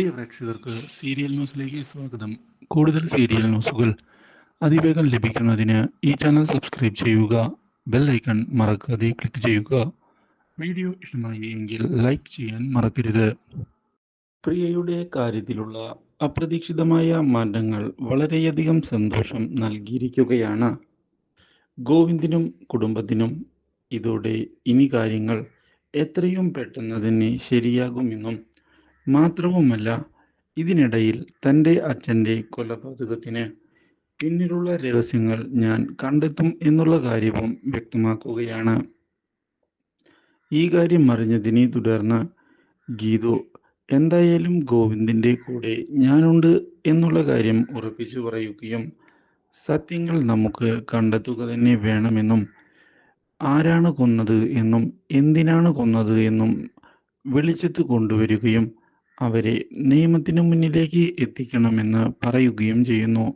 പ്രിയ പ്രേക്ഷകർക്ക് സീരിയൽ ന്യൂസിലേക്ക് സ്വാഗതം. കൂടുതൽ സീരിയൽ ന്യൂസുകൾ അതിവേഗം ലഭിക്കുന്നതിന് ഈ ചാനൽ സബ്സ്ക്രൈബ് ചെയ്യുക ബെൽ ഐക്കൺ മറക്കാതെ ക്ലിക്ക് ചെയ്യുക. വീഡിയോ ഇഷ്ടമായി എങ്കിൽ ലൈക്ക് ചെയ്യാൻ മറക്കരുത്. പ്രിയയുടെ കാര്യത്തിലുള്ള അപ്രതീക്ഷിതമായ മാറ്റങ്ങൾ വളരെയധികം സന്തോഷം നൽകിയിരിക്കുകയാണ്. ഗോവിന്ദിനും കുടുംബത്തിനും ഇതോടെ ഇനി കാര്യങ്ങൾ എത്രയും പെട്ടെന്ന് തന്നെ ശരിയാകുമെന്നും മാത്രവുമല്ല ഇതിനിടയിൽ തന്റെ അച്ഛന്റെ കൊലപാതകത്തിന് പിന്നിലുള്ള രഹസ്യങ്ങൾ ഞാൻ കണ്ടെത്തും എന്നുള്ള കാര്യവും വ്യക്തമാക്കുകയാണ്. ഈ കാര്യം അറിഞ്ഞതിനെ തുടർന്ന് ഗീതു എന്തായാലും ഗോവിന്ദിന്റെ കൂടെ ഞാനുണ്ട് എന്നുള്ള കാര്യം ഉറപ്പിച്ചു പറയുകയും സത്യങ്ങൾ നമുക്ക് കണ്ടെത്തുക തന്നെ വേണമെന്നും ആരാണ് കൊന്നത് എന്നും എന്തിനാണ് കൊന്നത് എന്നും വെളിച്ചത്ത് കൊണ്ടുവരികയും അവരെ നിയമത്തിനു മുന്നിലേക്ക് എത്തിക്കണമെന്ന് പറയുകയും ചെയ്യുന്നു.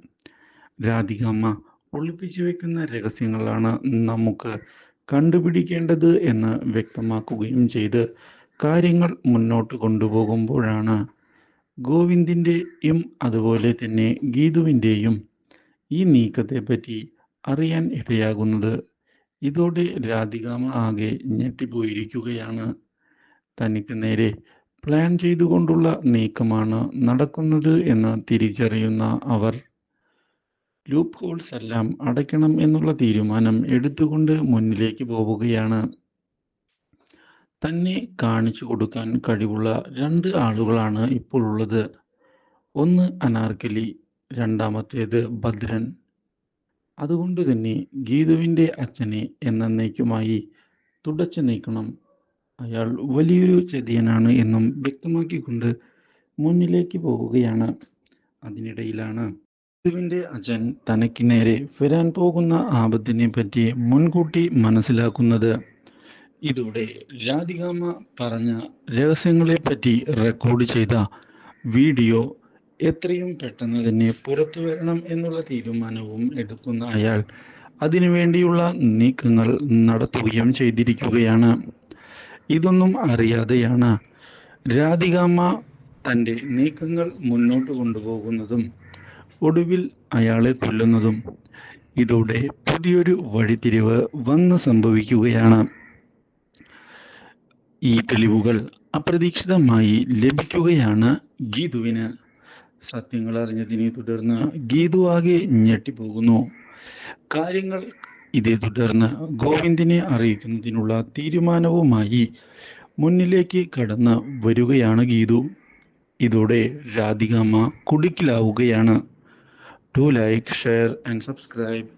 രാധികമ്മ ഒളിപ്പിച്ചു വെക്കുന്ന രഹസ്യങ്ങളാണ് നമുക്ക് കണ്ടുപിടിക്കേണ്ടത് എന്ന് വ്യക്തമാക്കുകയും ചെയ്ത് കാര്യങ്ങൾ മുന്നോട്ട് കൊണ്ടുപോകുമ്പോഴാണ് ഗോവിന്ദിന്റെയും അതുപോലെ തന്നെ ഗീതുവിന്റെയും ഈ നീക്കത്തെ പറ്റി അറിയാൻ ഇടയാകുന്നത്. ഇതോടെ രാധികാമ ആകെ ഞെട്ടിപ്പോയിരിക്കുകയാണ്. തനിക്ക് നേരെ പ്ലാൻ ചെയ്തുകൊണ്ടുള്ള നീക്കമാണ് നടക്കുന്നത് എന്ന് തിരിച്ചറിയുന്ന അവർ ലൂപ്പ് ഹോൾസ് എല്ലാം അടയ്ക്കണം എന്നുള്ള തീരുമാനം എടുത്തുകൊണ്ട് മുന്നിലേക്ക് പോവുകയാണ്. തന്നെ കാണിച്ചു കൊടുക്കാൻ കഴിവുള്ള രണ്ട് ആളുകളാണ് ഇപ്പോൾ ഉള്ളത്. ഒന്ന് അനാർക്കലി രണ്ടാമത്തേത് ഭദ്രൻ. അതുകൊണ്ട് തന്നെ ഗീതുവിന്റെ അച്ഛനെ എന്നേക്കുമായി തുടച്ചു നീക്കണം. അയാൾ വലിയൊരു ചതിയനാണ് എന്നും വ്യക്തമാക്കിക്കൊണ്ട് മുന്നിലേക്ക് പോവുകയാണ് അതിനിടയിലാണ് ഗീതുവിന്റെ അച്ഛൻ തനിക്ക് നേരെ വരാൻ പോകുന്ന ആപത്തിനെ പറ്റി മുൻകൂട്ടി മനസ്സിലാക്കുന്നത്. ഇതോടെ രാധികാമ്മ പറഞ്ഞ രഹസ്യങ്ങളെ പറ്റി റെക്കോർഡ് ചെയ്ത വീഡിയോ എത്രയും പെട്ടെന്ന് തന്നെ പുറത്തു വരണം എന്നുള്ള തീരുമാനവും എടുക്കുന്ന അയാൾ അതിനുവേണ്ടിയുള്ള നീക്കങ്ങൾ നടത്തുകയും ചെയ്തിരിക്കുകയാണ്. ഇതൊന്നും അറിയാതെയാണ് രാധികാമ്മ തന്റെ നീക്കങ്ങൾ മുന്നോട്ട് കൊണ്ടുപോകുന്നതും ഒടുവിൽ അയാളെ കൊല്ലുന്നതും ഇതോടെ പുതിയൊരു വഴിത്തിരിവ് വന്ന് സംഭവിക്കുകയാണ്. ഈ തെളിവുകൾ അപ്രതീക്ഷിതമായി ലഭിക്കുകയാണ് ഗീതുവിന്. സത്യങ്ങൾ അറിഞ്ഞതിനെ തുടർന്ന് ഗീതു ആകെ ഞെട്ടിപ്പോകുന്നു. കാര്യങ്ങൾ ഇതേ തുടർന്ന് ഗോവിന്ദിനെ അറിയിക്കുന്നതിനുള്ള തീരുമാനവുമായി മുന്നിലേക്ക് കടന്ന് വരികയാണ് ഗീതു. ഇതോടെ രാധികാമ്മ കുടുക്കിലാവുകയാണ്. Do like share and subscribe